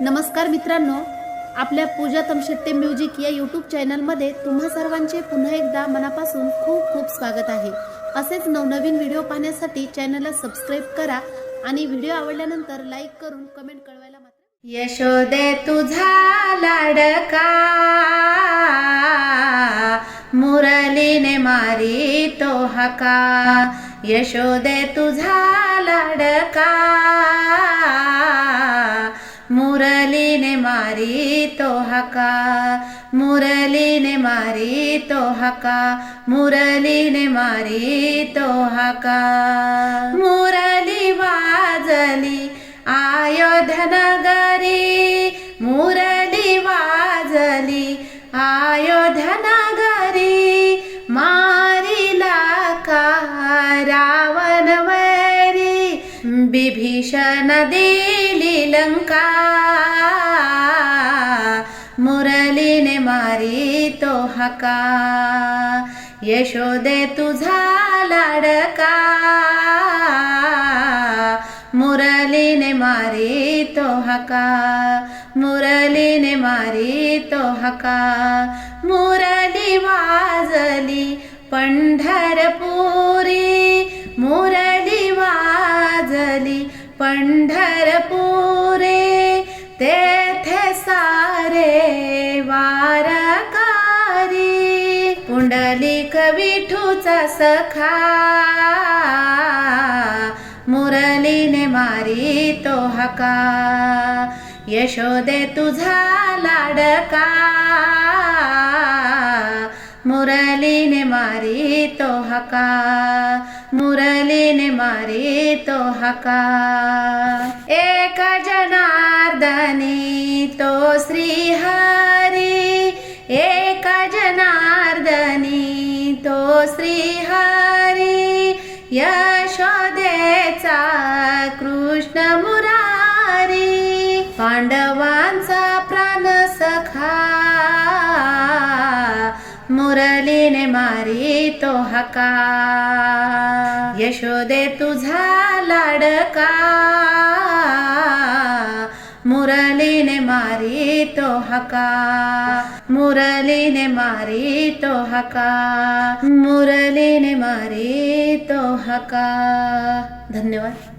नमस्कार मित्रांनो आपल्या पूजा तमशेट्टे म्युझिक या यूट्यूब चॅनलमध्ये तुम्हा सर्वांचे पुन्हा एकदा मनापासून खूप खूप स्वागत आहे. असेच नवनवीन व्हिडिओ पाहण्यासाठी चॅनलला सबस्क्राईब करा आणि व्हिडिओ आवडल्यानंतर लाईक करून कमेंट कळवायला मात्र यशोदे तुझा लाडका. मुरलीने मारी तो हका. यशोदे तुझा लाडका. मुरलीने मारी तो हका मुरलीने मारी तो हका मुरलीने मारी तो हका मुरली वाजली आयोधनगरी मुरली वाजली आयोधनगरी मारिला का रावण वैरी बिभीषण दिली लंका मुरलीने मारी तो हका. यशोदे तुझा लाडका मुरलीने मारी तो हका. मुरलीने मारी तो हका. मुरली वाजली पंढरपुरी. मुरली वाजली पंढरपुरी. तेथे सारे वारकारी. पुंडलिक विठूचा सखा. मुरलीने मारी तो हका. यशोदे तुझा लाडका. मुरलीने मारी तो हका. मुरलीने मारी तो हका. एक जना श्रीहरी यशोदेचा कृष्ण मुरारी पांडवांचा प्राण सखा. मुरलीने मारी तो हका. यशोदे तुझा लाडका. मुरलीने मारी तो हका. मुरलीने मारी तो हका. मुरलीने मारी तो हका. धन्यवाद.